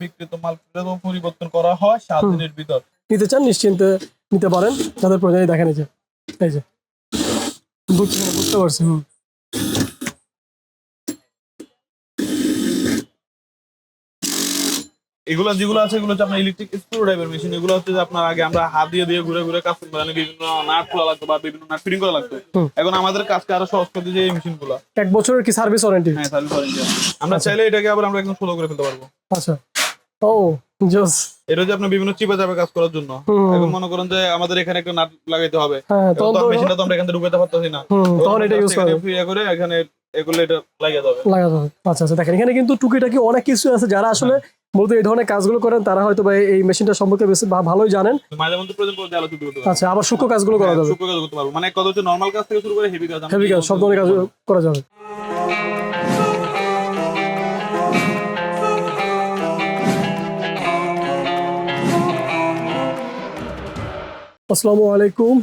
বিক্রিত মাল পরিবর্তন করা হয় সাত দিনের ভিতর। নিতে চান নিশ্চিন্তে নিতে পারেন। যাদের প্রয়োজন দেখেন এই যে বুঝতে বুঝতে পারছি হুম। এগুলো যেগুলো আছে এগুলো হচ্ছে আপনার ইলেকট্রিক স্ক্রু ড্রাইভার মেশিন এগুলো হচ্ছে যে আপনার আগে আমরা হাত দিয়ে দিয়ে ঘুরে ঘুরে কাজ করতে বিভিন্ন নাট খোলা লাগতো বা বিভিন্ন নাট ফিটিং করা লাগতো। এখন আমাদের কাজকে আরও সহজ করে দিয়েছে এই মেশিনগুলো এক বছরের কি সার্ভিস ওয়ারেন্টি হ্যাঁ সার্ভিস ওয়ারেন্টি আমরা আচ্ছা। চাইলে এটাকে আবার আমরা একদম সোলো করে ফেলতে পারব। আচ্ছা। ও। জোস এটা হচ্ছে আপনার বিভিন্ন চিপে চাপে কাজ করার জন্য। এখন মনে করেন যে আমাদের এখানে একটা নাট লাগাইতে হবে। হ্যাঁ তখন মেশিনটা তো আমরা এখানে ঢুকাতে পারতেছি না। তখন এটা ইউজ করা। ফ্রি করে এখানে এগুলো এটা লাগিয়ে যাবে লাগা যাবে আচ্ছা আচ্ছা দেখেন এখানে কিন্তু টুকিটাকি অনেক কিছু আছে যারা আসলে মূলত এই ধরনের কাজগুলো করেন তারা হয়তো বা এই মেশিনটা সম্পর্কে বেশি ভালোই জানেন। মাঝে মধ্যে প্রয়োজন পড়লে আলোচনা করতে আচ্ছা আবার সূক্ষ্ম কাজগুলো করা যাবে। শুক্র কাজ করতে পারব। মানে কত হচ্ছে নর্মাল কাজ থেকে শুরু করে হেভি কাজ হেভি কাজ সব ধরনের কাজ করা যাবে। আসসালামু আলাইকুম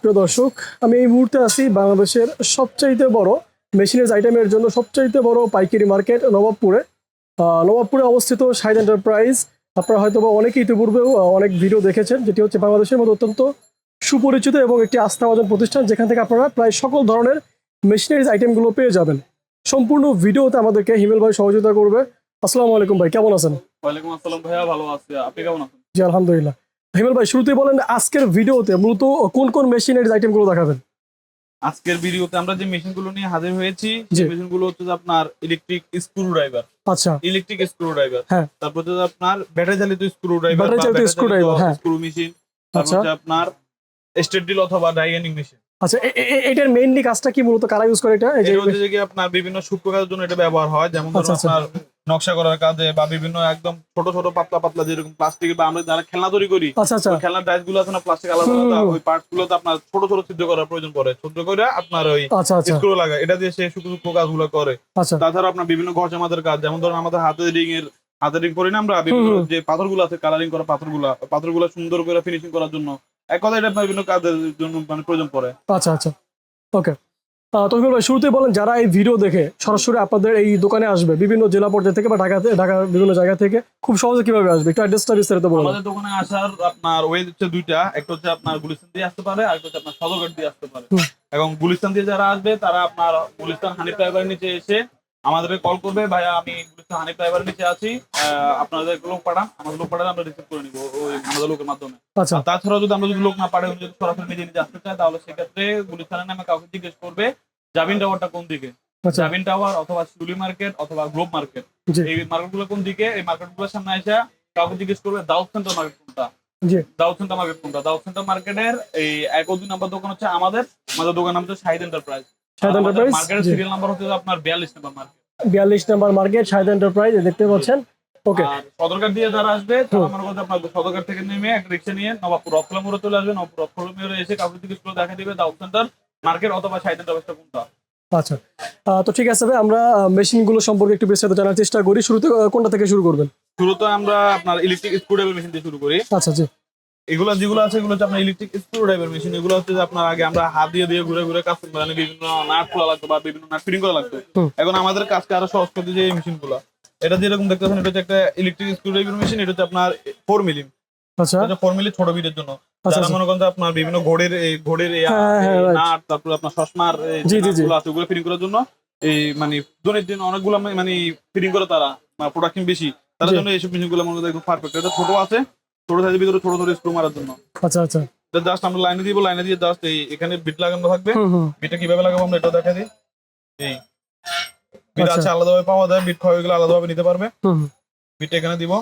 প্রিয় দর্শক আমি এই মুহূর্তে আছি বাংলাদেশের সবচাইতে বড় মেশিনের আইটেমের জন্য সবচাইতে বড় পাইকারি মার্কেট নবাবপুরে। নবাবপুরে অবস্থিত শাহিদ এন্টারপ্রাইজ। আপনারা হয়তো বা অনেকে ইতিপূর্বেও অনেক ভিডিও দেখেছেন যেটি হচ্ছে বাংলাদেশের মধ্যে অত্যন্ত সুপরিচিত এবং একটি আস্থাভাজন প্রতিষ্ঠান যেখান থেকে আপনারা প্রায় সকল ধরনের মেশিনারিজ আইটেমগুলো পেয়ে যাবেন। সম্পূর্ণ ভিডিওতে আমাদেরকে হিমেল ভাই সহযোগিতা করবে। আসসালামু আলাইকুম ভাই কেমন আছেন? ওয়ালাইকুম আসসালাম ভাইয়া ভালো আছি। আপনি কেমন আছেন? জি আলহামদুলিল্লাহ। হিমেল ভাই শুরুতেই বলেন আজকের ভিডিওতে মূলত কোন কোন মেশিনারিজ আইটেমগুলো দেখাবেন আজকের ভিডিওতে আমরা যে মেশিনগুলো নিয়ে হাজির হয়েছি জি। সেই মেশিনগুলো হচ্ছে আপনার ইলেকট্রিক স্ক্রু ড্রাইভার আচ্ছা ইলেকট্রিক স্ক্রু ড্রাইভার হ্যাঁ। তারপর হচ্ছে আপনার ব্যাটারি চালিত স্ক্রু ড্রাইভার ব্যাটারি চালিত screwdriver, হ্যাঁ। স্ক্রু মেশিন আচ্ছা। আপনার স্টেট ডিল অথবা ডাইগানিং মেশিন আচ্ছা এটার মেইনলি কাজটা কি মূলত কারা ইউজ করে এটা এই যে হচ্ছে যে কি আপনার বিভিন্ন সূক্ষ্ম কাজের জন্য এটা ব্যবহার হয় যেমন ধরুন আচ্ছা, আচ্ছা। আপনার নকশা করার কাজে বা বিভিন্ন একদম ছোট ছোট পাতলা পাতলা যেরকম প্লাস্টিক বা আমরা যারা খেলনা তৈরি করি আচ্ছা আচ্ছা। খেলনার ডাইসগুলো আছে না প্লাস্টিক আলাদা আলাদা ওই পার্টস গুলোতে আপনার ছোট ছোট ছিদ্র করার প্রয়োজন পড়ে। ছিদ্র করে আপনার ওই আচ্ছা আচ্ছা। স্ক্রু লাগা এটা দিয়ে সে সূক্ষ্ম সূক্ষ্ম কাজগুলো করে। আচ্ছা। তাছাড়া আপনার বিভিন্ন ঘর জামাতের কাজ যেমন ধরুন আমাদের হাতে রিং এর হাতে রিং করি না আমরা বিভিন্ন। যে পাথরগুলো আছে কালারিং করা পাথরগুলো পাথরগুলো সুন্দর করে ফিনিশিং করার জন্য এক কথা এটা বিভিন্ন কাজের জন্য মানে প্রয়োজন পড়ে। আচ্ছা আচ্ছা। ওকে তো হিমেল ভাই শুরুতেই বলেন যারা এই ভিডিও দেখে সরাসরি আপনাদের এই দোকানে আসবে বিভিন্ন জেলা পর্যায়ে থেকে বা ঢাকাতে ঢাকার বিভিন্ন জায়গা থেকে খুব সহজে কীভাবে আসবে? একটু অ্যাড্রেসটা বিস্তারিত বলুন। আমাদের দোকানে আসার আপনার ওয়ে হচ্ছে দুইটা একটা হচ্ছে আপনার গুলিস্তান দিয়ে আসতে পারে আর একটা হচ্ছে আপনার সদরঘাট দিয়ে আসতে পারে। এবং গুলিস্তান দিয়ে যারা আসবে তারা আপনার গুলিস্তান হানি ফ্লাইওভারের নিচে এসে আমাদেরকে কল করবে। ভাইয়া আমি গুলিস্তান হানি ফ্লাইওভারের নিচে আছি। আপনাদের লোক পাঠান। আমাদের লোক পাঠালে আমরা রিসিভ করে নিবো ওই আমাদের লোকের মাধ্যমে। আচ্ছা। তাছাড়াও যদি আমরা যদি লোক না পাঠাই যদি সরাসরি নিজে নিজে আসতে চায় তাহলে সেক্ষেত্রে গুলিস্তানের নামে কাউকে জিজ্ঞেস করবে জাবিন টাওয়ারটা কোন দিকে? আচ্ছা। জাবিন টাওয়ার অথবা শুলি মার্কেট অথবা গ্লোব মার্কেট। এই মার্কেটগুলো কোন দিকে? এই মার্কেটগুলোর সামনে এসে কাউকে জিজ্ঞেস করবে দাউদ সেন্টার মার্কেট কোনটা? দাউদ সেন্টার মার্কেট কোনটা? দাউদ সেন্টার মার্কেটের এই এক ও দুই নাম্বার দোকান হচ্ছে আমাদের। আমাদের দোকান নাম হচ্ছে শাহিদ এন্টারপ্রাইজ। শাহিদ এন্টারপ্রাইজ মার্কেটের সিরিয়াল নাম্বার হচ্ছে আপনার বিয়াল্লিশ নাম্বার মার্কেট বিয়াল্লিশ নাম্বার মার্কেট শাহিদ এন্টারপ্রাইজ দেখতে পাচ্ছেন? ওকে সদরঘাট দিয়ে যারা আসবে তারা আপনার সদরঘাট থেকে নেমে একটা রিক্সা নিয়ে নবাবপুর রথলা চলে আসবে। নবাবপুর রথলা এসে কাউকে জিজ্ঞেস করে দেখা দিবে দাউদ সেন্টার মার্কেট অথবা শাহিদ এন্টারপ্রাইজটা কোনটা? আচ্ছা। তো ঠিক আছে ভাই আমরা মেশিনগুলো সম্পর্কে একটু বিস্তারিত জানার চেষ্টা করি। শুরুতে কোনটা থেকে শুরু করবেন? শুরুতে আমরা আপনার ইলেকট্রিক স্ক্রুড্রাইভার মেশিন দিয়ে শুরু করি। আচ্ছা জি। এগুলো যেগুলো আছে এগুলো হচ্ছে আপনার ইলেকট্রিক স্ক্রু ড্রাইভার মেশিন এগুলো হচ্ছে আপনার আগে আমরা হাত দিয়ে দিয়ে ঘুরে ঘুরে কাজ করতে মানে বিভিন্ন নাট খোলা লাগতো বা বিভিন্ন নাট ফিটিং করা লাগতো। এখন আমাদের কাজকে আরও সহজ করে দিয়েছে এই মেশিনগুলো এটা যেরকম দেখতে পাচ্ছেন এটা হচ্ছে একটা ইলেকট্রিক স্ক্রু ড্রাইভার মেশিন এটা হচ্ছে আপনার ফোর মিলি আচ্ছা। এটা ফোর মিলি ছোট বিটের জন্য। আচ্ছা যারা আচ্ছা। মনে করেন আপনার বিভিন্ন ঘড়ির এই ঘড়ির এই হ্যাঁ, হ্যাঁ. নাট তারপর আপনার জি। নাটগুলো আছে ওগুলো ফিটিং করার জন্য এই মানে দৈনিক দিন অনেকগুলো মানে ফিটিং করে তারা প্রোডাকশন বেশি। তার জন্য এইসব মেশিনগুলো মনে হয় পারফেক্ট এটা ছোট আছে ছোট সাইজের ভিতরে ছোট ছোট স্ক্রু মারার জন্য। আচ্ছা আচ্ছা। জাস্ট আমরা লাইনে দিব লাইনে দিয়ে জাস্ট এই এখানে বিট লাগানো থাকবে। বিটটা কীভাবে লাগাবো আমরা এটা দেখা দিই। এই বিট আচ্ছা। আছে আলাদাভাবে পাওয়া যায় বিট ক্ষয় গেলে আলাদাভাবে নিতে পারবে। বিট এখানে দিব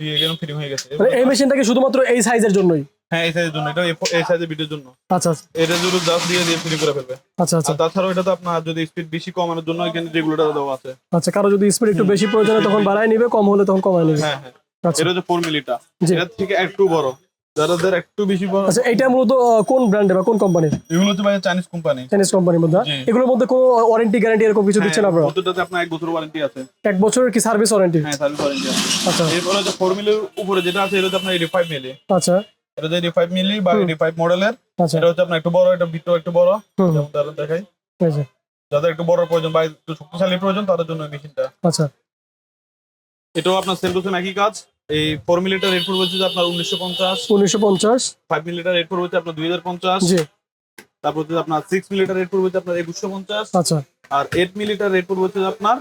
দিয়ে এখানে ফিটিং হয়ে গেছে। মানে এই মেশিনটা কি শুধুমাত্র এই সাইজের জন্যই? হ্যাঁ এই সাইজের জন্য এটা এই- সাইজের বিটের জন্য। আচ্ছা আচ্ছা। এটা যদি জাস্ট দিয়ে দিয়ে ফিটিং করে ফেলবে। আচ্ছা আচ্ছা। তাছাড়াও এটা তো আপনার যদি স্পিড বেশি কমানোর জন্য এখানে রেগুলেটর দেওয়া আছে। আচ্ছা কারও যদি স্পিড একটু বেশি প্রয়োজন হয় তখন বাড়ায় নিবে কম হলে তখন কমায় নিবে। হ্যাঁ হ্যাঁ। এটা হচ্ছে ফোর মিলিটা। এটা থেকে একটু বড়। যাদের একটু বেশি বড় আচ্ছা এটা মূলত কোন ব্র্যান্ডে বা কোন কোম্পানির এগুলো হচ্ছে ভাই চাইনিজ কোম্পানি চাইনিজ কোম্পানির মধ্যে এগুলোর মধ্যে কোনো ওয়ারেন্টি গ্যারান্টি এরকম কিছু দিচ্ছেন আপনারা? প্রত্যেকটাতে আপনার এক বছর ওয়ারেন্টি আছে। এক বছরের কি সার্ভিস ওয়ারেন্টি হ্যাঁ সার্ভিস ওয়ারেন্টি আছে। আচ্ছা। এরপরে হচ্ছে ফোর মিলির উপরে যেটা আছে এটা হচ্ছে আপনার এইটি ফাইভ মিলি আচ্ছা। এটা যে এইটি ফাইভ মিলি বা। এইটি ফাইভ মডেলের আচ্ছা। এটা হচ্ছে আপনার একটু বড় এটা ভিতরে একটু বড়। যেমন তারা দেখাই। যাদের একটু বড় প্রয়োজন বা একটু শক্তিশালী প্রয়োজন তাদের জন্য মেশিনটা। আচ্ছা। এটাও আপনার সেম টু সেম একই কাজ? এই ফোর মিলিটার রেট পড়বে হচ্ছে আপনার উনিশশো পঞ্চাশ। উনিশশো পঞ্চাশ। ফাইভ মিলিটার রেট পড়বে হচ্ছে আপনার দুই হাজার পঞ্চাশ। জি। তারপর হচ্ছে আপনার সিক্স মিলিটার রেট পড়বে হচ্ছে আপনার একুশশো পঞ্চাশ। আচ্ছা। আর এইট মিলিটার রেট পড়বে হচ্ছে আপনার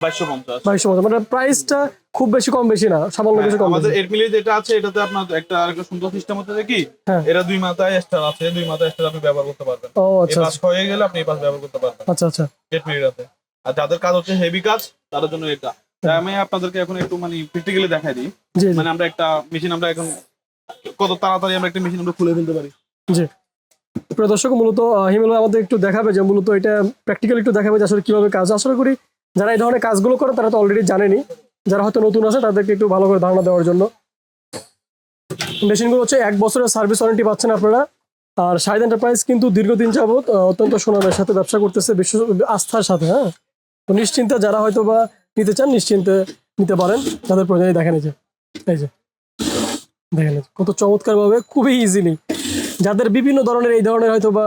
বাইশশো পঞ্চাশ। বাইশশো পঞ্চাশ। মানে প্রাইসটা খুব বেশি কম বেশি না সামান্য কিছু কম হ্যাঁ, আমাদের এইট মিলি যেটা আছে এটাতে আপনার একটা আরেকটা সুন্দর সিস্টেম হচ্ছে যে কি হ্যাঁ। এটা দুই মাথায় এক্সট্রা আছে দুই মাথায় এক্সট্রা আপনি ব্যবহার করতে পারবেন। ও আচ্ছা পাশ হয়ে গেলে আপনি এই পাশ ব্যবহার করতে পারবেন। আচ্ছা আচ্ছা। এইট মিলিটাতে আর যাদের কাজ হচ্ছে হেভি কাজ তাদের জন্য এটা। আমি আপনাদেরকে এখন একটু মানে প্র্যাকটিক্যালি দেখাই দিই। জি জি। মানে আমরা একটা মেশিন আমরা এখন কত তাড়াতাড়ি আমরা একটা মেশিন আমরা খুলে ফেলতে পারি। জি। প্রিয় দর্শক মূলত আহ, হিমেল ভাই আমাদের একটু দেখাবে যে মূলত এটা প্র্যাকটিক্যাল একটু দেখাবে যে আসলে কীভাবে কাজ আশা করি যারা এই ধরনের কাজগুলো করে তারা তো অলরেডি জানেনি। যারা হয়তো নতুন আছে তাদেরকে একটু ভালো করে ধারণা দেওয়ার জন্য। মেশিনগুলো হচ্ছে এক বছরের সার্ভিস ওয়ারেন্টি পাচ্ছেন আপনারা। আর শাহিদ এন্টারপ্রাইজ কিন্তু দীর্ঘদিন যাবত আহ, অত্যন্ত সুনামের সাথে ব্যবসা করতেছে বিশ্ব আস্থার সাথে হ্যাঁ? তো নিশ্চিন্তে যারা হয়তো বা নিতে চান নিশ্চিন্তে নিতে পারেন। তাদের প্রয়োজনে দেখেন এই যে এই যে দেখেন কত চমৎকার ভাবে খুবই ইজিলি যাদের বিভিন্ন ধরনের এই ধরনের হয়তো বা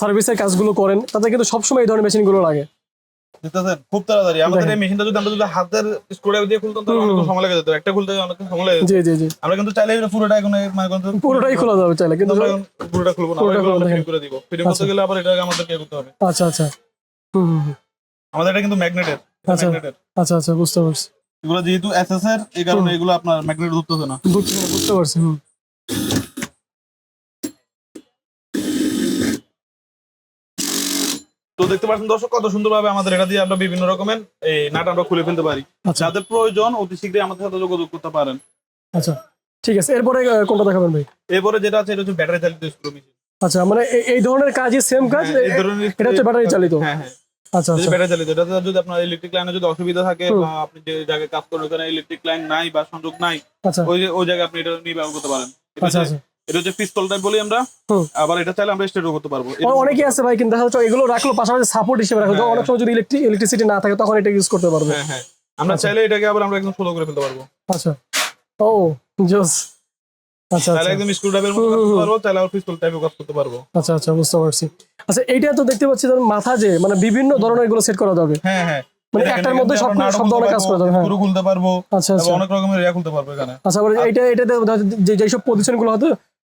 সার্ভিসের কাজগুলো করেন তাদের কিন্তু সবসময় এই ধরনের মেশিনগুলো লাগে। খুব তাড়াতাড়ি। আমাদের এই মেশিনটা যদি আমরা যদি হাতের স্ক্রুড্রাইভার দিয়ে খুলতাম তাহলে অনেক সময় লেগে যেত। একটা খুলতে অনেক সময় লেগে জি জি জি। আমরা কিন্তু চাইলে এটা পুরোটা এখন মানে পুরোটাই খোলা যাবে চাইলে কিন্তু আমরা পুরোটা খুলবো না। পুরোটা আমরা খুলবো করে দিব। ফিটিং করতে আচ্ছা। গেলে আবার এটা আমাদের কে করতে হবে? আচ্ছা আচ্ছা। হুম। আমাদের এটা কিন্তু ম্যাগনেটের আচ্ছা। আচ্ছা আচ্ছা বুঝতে পারছি। এগুলো যেহেতু এসএস এর এই কারণে এগুলো আপনার ম্যাগনেট ধরতেছে না। বুঝতে পারছি হুম। তো দেখতে পাচ্ছেন দর্শক কত সুন্দরভাবে আমাদের এটা দিয়ে আমরা বিভিন্ন রকমের এই নাট আমরা খুলে ফেলতে পারি। আচ্ছা। যাদের প্রয়োজন অতি শীঘ্রই আমাদের সাথে যোগাযোগ করতে পারেন। আচ্ছা ঠিক আছে। এরপরে কোনটা দেখাবেন ভাই? এরপরে যেটা আছে এটা হচ্ছে ব্যাটারি চালিত স্ক্রু মেশিন। আচ্ছা মানে এই- ধরনের কাজই সেম কাজ হ্যাঁ, এই ধরনের এটা হচ্ছে ব্যাটারি চালিত। হ্যাঁ হ্যাঁ। আচ্ছা আচ্ছা। ব্যাটারি চালিত এটাতে যদি আপনার ইলেকট্রিক লাইনে যদি অসুবিধা থাকে বা আপনি যে জায়গায় কাজ করেন ওখানে ইলেকট্রিক লাইন নাই বা সংযোগ নাই আচ্ছা। ওই ওই জায়গায় আপনি এটা নিয়ে ব্যবহার করতে পারেন। এটা আচ্ছা এটা হচ্ছে পিস্তল টাইপ বলি আমরা। আবার এটা চাইলে আমরা স্টেটও করতে পারব। অনেকেই আছে ভাই কিন্তু দেখা যাচ্ছে এগুলো রাখল পাশাপাশি সাপোর্ট হিসেবে রাখল হ্যাঁ। অনেক সময় যদি ইলেকট্রিক ইলেকট্রিসিটি না থাকে তখন এটা ইউজ করতে পারবে। হ্যাঁ হ্যাঁ। আমরা। চাইলে এটাকে আবার আমরা একদম সোলো করে ফেলতে পারব। আচ্ছা। ও জোস আচ্ছা একদম মতো করতে পারব পিস্তল কাজ করতে পারব। আচ্ছা আচ্ছা বুঝতে পারছি। আচ্ছা এইটা তো দেখতে পাচ্ছি মাথা যে মানে বিভিন্ন ধরনের এগুলো সেট করা যাবে। হ্যাঁ হ্যাঁ। মানে একটার মধ্যে সব সব ধরনের কাজ করা যাবে হ্যাঁ। খুলতে পারব আচ্ছা আচ্ছা। অনেক রকমের ইয়া খুলতে পারব এখানে। আচ্ছা আবার এইটা এটাতে ধর- যে যেসব পজিশনগুলো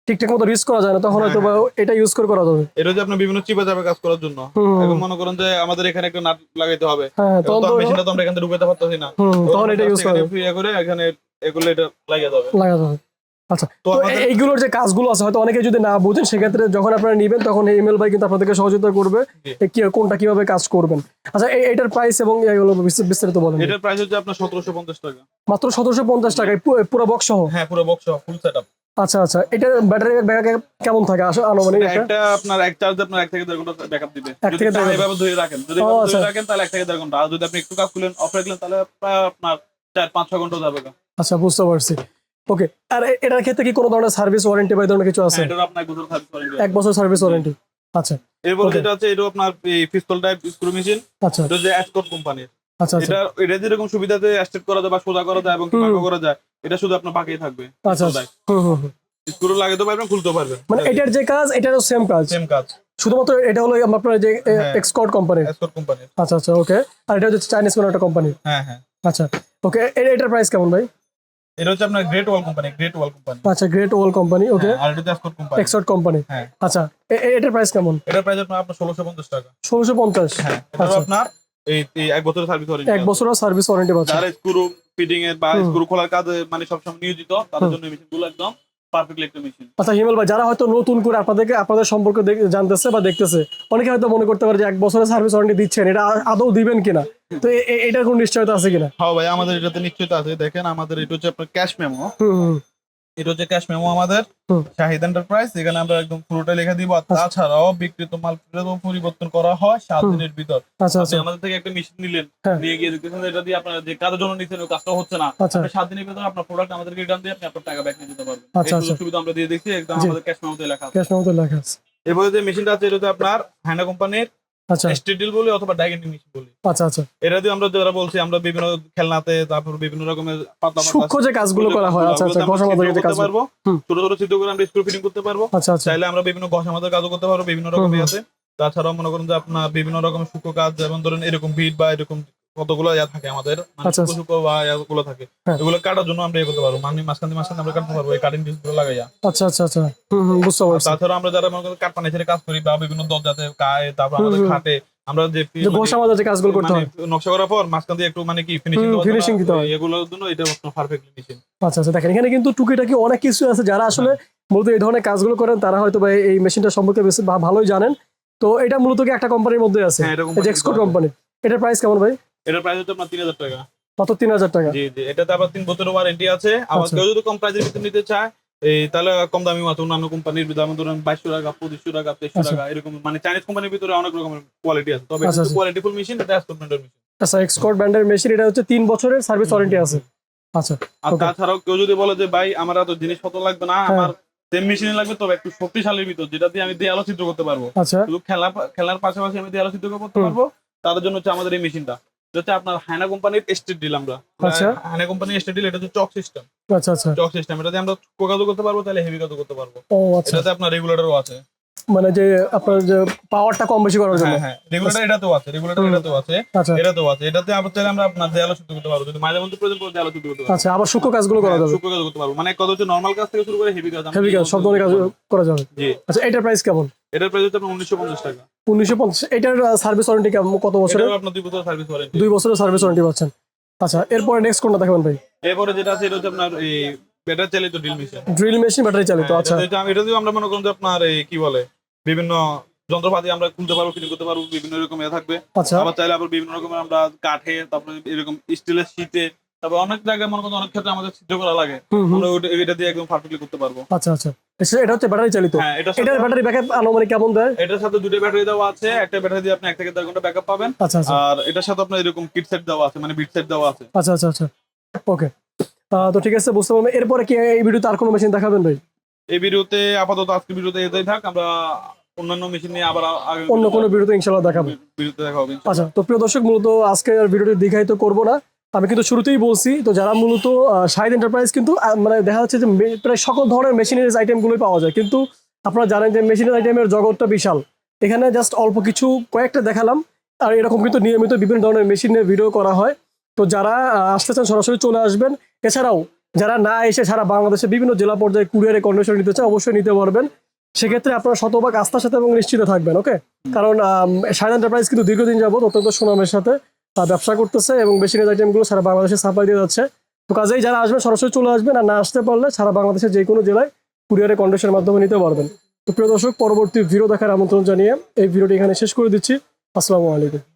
ঠিকঠাক মতো রিস্ক করা যায় না তখন হয়তো এটা ইউজ করে করা যাবে। এটা হচ্ছে আপনি বিভিন্ন চিপে যাবে কাজ করার জন্য। এখন মনে করেন যে আমাদের এখানে একটা নাট লাগাইতে হবে। তখন মেশিনটা তো আমরা এখান থেকে ঢুকাতে পারতেছি না। তখন এটা ইউজ করা করে এখানে এগুলো এটা লাগিয়ে যাবে লাগা যাবে আচ্ছা তো এইগুলোর যে কাজগুলো আছে হয়তো অনেকে যদি না বুঝেন সেক্ষেত্রে যখন আপনারা নিবেন তখন এই ইমেল ভাই কিন্তু আপনাদেরকে সহযোগিতা করবে কোনটা কীভাবে কাজ করবেন। আচ্ছা এটার প্রাইস এবং এগুলো বিস্তারিত- বলেন। এটার প্রাইস হচ্ছে আপনার সতেরোশো পঞ্চাশ টাকা। মাত্র সতেরোশো পঞ্চাশ টাকায় পুরো বক্স সহ? হ্যাঁ পুরো বক্স ফুল সেট আপ আচ্ছা আচ্ছা এটার ব্যাটারি ব্যাকআপ কেমন থাকে? আসলে আনুমানিক একটা? একটা আপনার এক চার্জ আপনার এক থেকে দেড় ঘণ্টা ব্যাকআপ দিবে। যদি। এভাবে ধরে রাখেন যদি এভাবে আচ্ছা। ধরে রাখেন তাহলে এক থেকে দেড় ঘণ্টা। আর যদি আপনি একটু কাজ করলেন অফ রাখলেন তাহলে প্রায় আপনার চার পাঁচ ছ ঘণ্টা যাবে। আচ্ছা বুঝতে পারছি। ওকে আর এটার ক্ষেত্রে কি কোনো ধরনের সার্ভিস ওয়ারেন্টি বা ধরনের কিছু আছে? হ্যাঁ, এটার আপনার এক বছর সার্ভিস ওয়ারেন্টি এক বছর সার্ভিস ওয়ারেন্টি আচ্ছা। এরপর. যেটা আছে এটা আপনার এই পিস্তল টাইপ স্ক্রু মেশিন আচ্ছা। এটা হচ্ছে অ্যাসকট কোম্পানির আচ্ছা এটা এটা যেরকম সুবিধাতে স্টেট করা যায় বা সোজা করা যায় এবং পাকা করা যায় এটা শুধু আপনার পাকেই থাকবে। আচ্ছা আচ্ছা। হুম হুম। স্ক্রু লাগাতে পারবেন খুলতে পারবেন। মানে এটার যে কাজ এটারও সেম কাজ? সেম কাজ। শুধুমাত্র এটা হলো আপনার যে। এক্সকট কোম্পানি অ্যাসকট কোম্পানির আচ্ছা আচ্ছা ওকে আর এটা হচ্ছে চাইনিজ কোনো একটা কোম্পানি হ্যাঁ হ্যাঁ। আচ্ছা ওকে এটার প্রাইস কেমন ভাই? এটা হচ্ছে আপনার great wall company great wall company আচ্ছা গ্রেট ওয়াল কোম্পানি ওকে আর এটা হচ্ছে কোম্পানি এক্সকট কোম্পানি হ্যাঁ। আচ্ছা এটার প্রাইস কেমন? এটার প্রাইস আপনার আপনার ষোলোশো পঞ্চাশ টাকা। ষোলোশো পঞ্চাশ। হ্যাঁ এটা আচ্ছা। আপনার এই এক বছরের সার্ভিস ওয়ারেন্টি এক বছরের সার্ভিস ওয়ারেন্টি পাচ্ছে যারা স্ক্রু ফিটিং এর বা স্ক্রু খোলার কাজে মানে সবসময় নিয়োজিত তাদের জন্য এই মেশিনগুলো একদম মেশিন আচ্ছা হিমেল ভাই যারা হয়তো নতুন করে আপনাদেরকে আপনাদের সম্পর্কে জানতেছে বা দেখতেছে অনেকে হয়তো মনে করতে পারে যে এক বছরের সার্ভিস ওয়ারেন্টি দিচ্ছেন এটা আদৌ দিবেন কিনা? তো এটার কোনো নিশ্চয়তা আছে কিনা? হ্যাঁ ভাই আমাদের এটাতে নিশ্চয়তা আছে। দেখেন আমাদের এটা হচ্ছে আপনার ক্যাশ মেমো এটা হচ্ছে ক্যাশ মেমো আমাদের। শাহিদ এন্টারপ্রাইজ এখানে আমরা একদম পুরোটা লিখে দিব। আর আচ্ছা। তাছাড়াও বিক্রিত মাল পরিবর্তন করা হয় সাত দিনের ভিতর। আচ্ছা আপনি আচ্ছা আমাদের থেকে একটা মেশিন নিলেন হ্যাঁ। নিয়ে গিয়ে দেখতেছেন এটা দিয়ে আপনার যে কাজের জন্য নিচ্ছেন ওই কাজটা হচ্ছে না। আপনি সাত দিনের ভিতর আপনার প্রোডাক্ট আমাদেরকে রিটার্ন দিয়ে আপনি আপনার টাকা ব্যাক নিয়ে যেতে পারবেন। এই। সুবিধা আমরা দিয়ে দেখছি একদম আমাদের ক্যাশ মেমোতে লেখা ক্যাশ মেমো তো লেখা আছে। এরপরে যে মেশিনটা আছে এটা হচ্ছে আপনার হ্যান্ডা কোম্পানির আচ্ছা। স্টেডিল বলি অথবা ডাইগেন্টিং মেশিন বলি। আচ্ছা আচ্ছা। এটা দিয়ে আমরা যারা বলছি আমরা বিভিন্ন খেলনাতে তারপর বিভিন্ন রকমের পাতলা সূক্ষ্ম যে কাজগুলো করা হয় আচ্ছা আচ্ছা কাজ করতে পারব। ছোট ছোট চিত্র করে আমরা স্ক্রু ফিটিং করতে পারব। আচ্ছা চাইলে আমরা বিভিন্ন কাজও করতে পারব বিভিন্ন রকমের আছে তাছাড়াও মনে করেন যে আপনার বিভিন্ন রকম সূক্ষ্ম কাজ যেমন ধরেন এরকম ভিড় বা এরকম কতগুলো ইয়া থাকে আমাদের মানে আচ্ছা, বা ইয়াগুলো থাকে হ্যাঁ। এগুলো কাটার জন্য আমরা ইয়ে করতে পারব। মানে মাঝখান দিয়ে মাঝখান আমরা কাটতে পারব এই কাটিং পিসগুলো লাগাইয়া। আচ্ছা আচ্ছা আচ্ছা। বুঝতে পারছি। তাছাড়া আমরা যারা মনে করেন কাজ করি বা বিভিন্ন দরজাতে কায়ে তারপর আমাদের। খাটে আমরা যে ঘষা মাজা যে কাজগুলো করতে মানে হয়। নকশা করার পর মাঝখান দিয়ে একটু মানে কি ফিনিশিং finishing দিতে হয়। এগুলোর জন্য এটা পারফেক্টলি মেশিন আচ্ছা আচ্ছা দেখেন এখানে কিন্তু টুকিটাকি অনেক কিছু আছে যারা আসলে মূলত এই ধরনের কাজগুলো করেন তারা হয়তো বা এই মেশিনটা সম্পর্কে বেশি ভালোই জানেন। তো এটা মূলত কি একটা কোম্পানির মধ্যে আছে? হ্যাঁ এটা এক্সকোট কোম্পানি এটার প্রাইস কেমন ভাই? এটার প্রাইস হচ্ছে আপনার তিন হাজার টাকা। মাত্র তিন হাজার টাকা? জি জি। এটাতে আবার তিন বছরের ওয়ারেন্টি আছে। আবার আচ্ছা। কেউ যদি কম প্রাইসের ভিতরে নিতে চায় এই তাহলে কম দামি আছে অন্যান্য কোম্পানির দাম ধরুন বাইশশো টাকা পঁচিশশো টাকা তেইশশো আচ্ছা। টাকা এরকম মানে চাইনিজ কোম্পানির ভিতরে অনেক রকমের কোয়ালিটি আছে। তবে। কোয়ালিটি ফুল মেশিন এটা অ্যাসপেন্ডের মেশিন আচ্ছা এক্সকোট ব্র্যান্ডের মেশিন এটা হচ্ছে তিন বছরের সার্ভিস ওয়ারেন্টি আছে। আচ্ছা আর তাছাড়াও কেউ যদি বলে যে ভাই আমার এত জিনিসপত্র লাগবে না হ্যাঁ। আমার সেম মেশিনে লাগবে তবে একটু শক্তিশালীর ভিতর যেটা দিয়ে আমি দেয়ালো চিত্র করতে পারব। আচ্ছা। শুধু খেলা খেলার পাশাপাশি আমি দেয়ালো চিত্র করতে পারব তাদের জন্য হচ্ছে আমাদের এই মেশিনটা হচ্ছে আপনার হায়না কোম্পানির এস্টেট দিলাম আমরা। আচ্ছা। হায়না কোম্পানির এস্টেট ডিল এটা হচ্ছে চক সিস্টেম। আচ্ছা আচ্ছা। চক সিস্টেম এটাতে আমরা কোকাজো করতে পারব তাহলে হেভি কাজও করতে পারব। ও আচ্ছা। এটাতে আপনার রেগুলেটরও আছে। মানে যে আপনার যে পাওয়ারটা কম বেশি করার জন্য। হ্যাঁ হ্যাঁ। রেগুলেটর এটাতেও আছে রেগুলেটর হুম। এটাতেও আছে আচ্ছা। এটাতেও আছে। এটাতে আবার চাইলে আমরা আপনার দেয়ালো শুদ্ধ করতে পারব। যদি মাঝে মধ্যে প্রয়োজন পড়ে দেয়ালো শুদ্ধ করতে পারব। আচ্ছা আবার সূক্ষ্ম কাজগুলো করা হ্যাঁ, যাবে। সূক্ষ্ম কাজ করতে পারব। মানে কত হচ্ছে নর্মাল কাজ থেকে শুরু করে হেভি কাজ হেভি কাজ সব ধরনের কাজ করা যাবে। জি। আচ্ছা এটার প্রাইস কেমন? এটার প্রাইস হচ্ছে আপনার উনিশশো পঞ্চাশ টাকা। উনিশশো পঞ্চাশ এটার সার্ভিস ওয়ারেন্টি কেমন? কত বছরের? আপনার দুই বছর সার্ভিস ওয়ারেন্টি দুই বছরের সার্ভিস ওয়ারেন্টি পাচ্ছেন। আচ্ছা এরপরে নেক্সট কোনটা দেখাবেন ভাই? এরপরে যেটা আছে এটা হচ্ছে আপনার এই ব্যাটারি চালিত drill machine drill machine battery চালিত আচ্ছা। এটা আমরা মনে করুন যে আপনার এই কি বলে? বিভিন্ন যন্ত্রপাতি আমরা খুলতে পারব ফিটিং করতে পারব বিভিন্ন রকম ইয়ে থাকবে। আচ্ছা। আবার চাইলে আবার বিভিন্ন রকমের আমরা কাঠে তারপরে এরকম স্টিলের শীটে তারপর অনেক জায়গায় মনে করেন অনেক ক্ষেত্রে আমাদের ছিদ্র করা লাগে। আমরা এটা দিয়ে একদম পারফেক্টলি করতে পারব। আচ্ছা আচ্ছা। এটা হচ্ছে ব্যাটারি চালিত? হ্যাঁ এটার এটার ব্যাটারি ব্যাকআপ আনুমানিক কেমন দেয়? এটার সাথে দুটো ব্যাটারি দেওয়া আছে। একটা ব্যাটারি দিয়ে আপনি এক থেকে দেড় ঘণ্টা ব্যাকআপ পাবেন। আচ্ছা আচ্ছা। আর এটার সাথে আপনার এরকম কিট সেট দেওয়া আছে মানে বিট সেট দেওয়া আছে। আচ্ছা আচ্ছা আচ্ছা। ওকে তো ঠিক আছে বুঝতে পারলাম। এরপরে কি এই ভিডিওতে আর কোনো মেশিন দেখাবেন ভাই? এই ভিডিওতে আপাতত আজকে ভিডিওতে এটাই থাক আমরা অন্যান্য মেশিন নিয়ে আবার অন্য কোনো ভিডিওতে ইনশাল্লাহ দেখাবো। ভিডিওতে দেখা হবে আচ্ছা তো প্রিয় দর্শক মূলত আজকে আর ভিডিওটি দীঘায়িত করব না। আমি কিন্তু শুরুতেই বলছি তো যারা মূলত শাহিদ এন্টারপ্রাইজ কিন্তু মানে দেখা যাচ্ছে যে প্রায় সকল ধরনের মেশিনারিজ আইটেমগুলোই পাওয়া যায়। কিন্তু আপনারা জানেন যে মেশিনারি আইটেমের জগৎটা বিশাল। এখানে জাস্ট অল্প কিছু কয়েকটা দেখালাম। আর এরকম কিন্তু নিয়মিত বিভিন্ন ধরনের মেশিনের ভিডিও করা হয়। তো যারা আসতে চান সরাসরি চলে আসবেন। এছাড়াও যারা না এসে সারা বাংলাদেশে বিভিন্ন জেলা পর্যায়ে কুরিয়ারে কন্ডিশন নিতে চায় অবশ্যই নিতে পারবেন। সেক্ষেত্রে আপনারা শতভাগ আস্থার সাথে এবং নিশ্চিত থাকবেন ওকে কারণ শাহিদ এন্টারপ্রাইজ কিন্তু দীর্ঘদিন যাবত অত্যন্ত সুনামের সাথে ব্যবসা করতেছে এবং মেশিনের আইটেমগুলো সারা বাংলাদেশে সাপ্লাই দিয়ে যাচ্ছে। তো কাজেই যারা আসবেন সরাসরি চলে আসবেন আর না আসতে পারলে সারা বাংলাদেশের যে কোনো জেলায় কুরিয়ারে কন্ডিশনের মাধ্যমে নিতে পারবেন। তো প্রিয় দর্শক, পরবর্তী ভিডিও দেখার আমন্ত্রণ জানিয়ে এই ভিডিওটি এখানে শেষ করে দিচ্ছি। আসসালামু আলাইকুম।